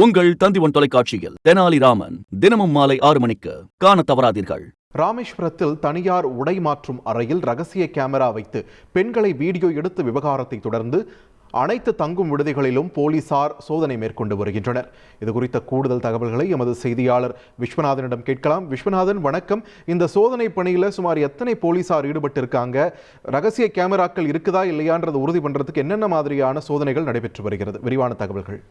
உங்கள் தந்திவன் தொலைக்காட்சியில் தெனாலிராமன் தினமும் மாலை ஆறு மணிக்கு காண தவறாதீர்கள். ராமேஸ்வரத்தில் தனியார் உடை மாற்றும் அறையில் ரகசிய கேமரா வைத்து பெண்களை வீடியோ எடுத்த விவகாரத்தை தொடர்ந்து அனைத்து தங்கும் விடுதிகளிலும் போலீசார் சோதனை மேற்கொண்டு வருகின்றனர். இது குறித்த கூடுதல் தகவல்களை எமது செய்தியாளர் விஸ்வநாதனிடம் கேட்கலாம். விஸ்வநாதன் வணக்கம். இந்த சோதனை பணியில் சுமார் எத்தனை போலீசார் ஈடுபட்டிருக்காங்க? ரகசிய கேமராக்கள் இருக்குதா இல்லையான்றது உறுதி பண்ணுறதுக்கு என்னென்ன மாதிரியான சோதனைகள் நடைபெற்று வருகிறது? விரிவான தகவல்கள்.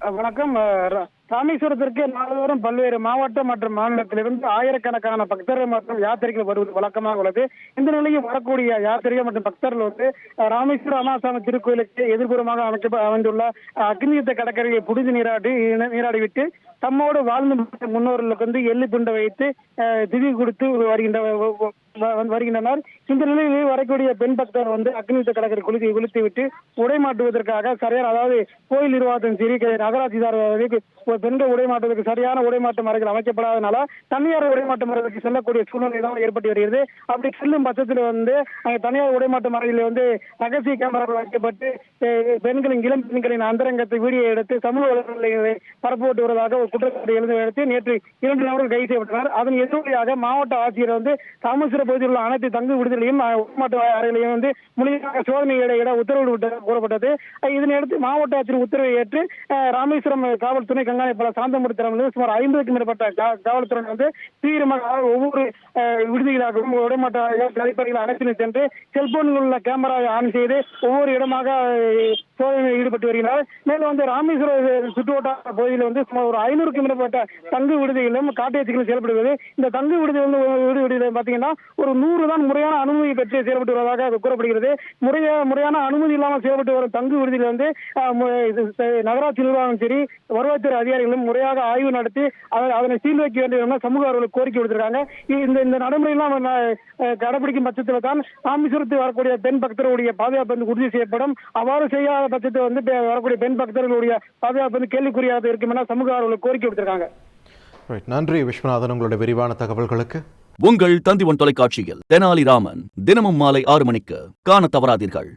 வணக்கம் அஹ், ரா- ராமேஸ்வரத்திற்கு நாள்தோறும் பல்வேறு மாவட்டம் மற்றும் மாநிலத்திலிருந்து ஆயிரக்கணக்கான பக்தர்கள் மற்றும் யாத்திரைகள் வருவது வழக்கமாக உள்ளது. இந்த நிலையில் வரக்கூடிய யாத்திரைகள் மற்றும் பக்தர்கள் வந்து ராமேஸ்வர அமாசாமி திருக்கோயிலுக்கு எதிர்புறமாக அமைக்க அமைந்துள்ள அக்னியுத்த கடற்கரையை புனித நீராடி நீராடிவிட்டு தம்மோடு வாழ்ந்து முன்னோர்களுக்கு வந்து எள்ளு துண்டை வைத்து அஹ், திதி கொடுத்து வருகின்ற வருகின்றனர். இந்த நிலையில் வரக்கூடிய பெண் பக்தர் வந்து அக்னியுத்த கடற்கரை குளித்து குளித்து விட்டு உடை மாட்டுவதற்காக சரியான அதாவது கோயில் நிர்வாகத்தின் சரி நகராட்சி சார்பாக பெண்கள் உடைமாற்றத்துக்கு சரியான உடைமாற்ற அறைகள் அமைக்கப்படாதனால தனியார் உடைமாற்றம் முறைகளுக்கு அறைகளுக்கு செல்லக்கூடிய சூழ்நிலை தான் ஏற்பட்டு வருகிறது. அப்படி செல்லும் பட்சத்தில் வந்து தனியார் உடைமாற்ற அறையில் வந்து ரகசிய கேமராக்கள் வைக்கப்பட்டு பெண்களின் இளம் பெண்களின் அந்தரங்கத்தை வீடியோ எடுத்து சமூக வலைதளங்களை பரப்பப்பட்டு வருவதாக ஒரு குற்றச்சாட்டு எழுந்து எடுத்து நேற்று இரண்டு நபர்கள் கைது செய்யப்பட்டனர். அதன் எதிரொலியாக மாவட்ட ஆட்சியர் வந்து தாமசிர பகுதியில் உள்ள அனைத்து தங்கு விடுதலையும் அஹ், உள்நாட்டு அறைகளையும் வந்து முழுமையாக சோதனையிட இட உத்தரவு கூறப்பட்டது. இதனையடுத்து மாவட்ட ஆட்சியர் உத்தரவை ஏற்று ராமேஸ்வரம் காவல்துறை கண்காணிப்பாளர் சாந்தமூர்த்தி வந்து சுமார் ஐம்பதுக்கும் மேற்பட்ட கா- காவல்துறை வந்து தீவிரமாக ஒவ்வொரு விடுதிகளாகவும் உடமாட்ட கழிப்பறைகள் அனைத்திலும் சென்று செல்போன்கள் உள்ள கேமராவை ஆன் செய்து ஒவ்வொரு இடமாக சோதனையில் ஈடுபட்டு வருகிறார். மேலும் வந்து ராமேஸ்வரம் சுற்றுவட்டார பகுதியில் வந்து சுமார் ஒரு ஐநூறுக்கும் மேற்பட்ட தங்கு விடுதிகளும் காட்டேஜிகளும் செயல்படுவது இந்த தங்கு விடுதி வந்து விடுதி விடுதியில் பார்த்தீங்கன்னா ஒரு நூறு தான் முறையான அனுமதி பெற்று செயல்பட்டு வருவதாக அது கூறப்படுகிறது. முறைய முறையான அனுமதி இல்லாமல் செயல்பட்டு வரும் தங்கு விடுதியில் வந்து இது நகராட்சி நிர்வாகம் சரி வருவாய்த்துறை அதிகாரிகளும் முறையாக ஆய்வு நடத்தி அதனை சீல் வைக்க வேண்டும் சமூக அவர்களுக்கு கோரிக்கை விடுத்திருக்காங்க. இந்த இந்த நடைமுறையெல்லாம் நம்ம, கடைபிடிக்கும் பட்சத்தில் தான் ராமேஸ்வரத்தில் வரக்கூடிய பெண் பக்தர்களுடைய பாதுகாப்பு வந்து உறுதி செய்யப்படும். அவ்வாறு செய்யாத பட்சத்தில் வந்து வரக்கூடிய பெண் பக்தர்களுடைய பாதுகாப்பு வந்து கேள்விக்குறியாக இருக்கும் என சமூக ஆர்வலர்கள் கோரிக்கை விடுத்திருக்காங்க. Right. நன்றி விஸ்வநாதன் உங்களுடைய விரிவான தகவல்களுக்கு. உங்கள் தந்திவன் தொலைக்காட்சியில் தெனாலிராமன் தினமும் மாலை ஆறு மணிக்கு காண தவறாதீர்கள்.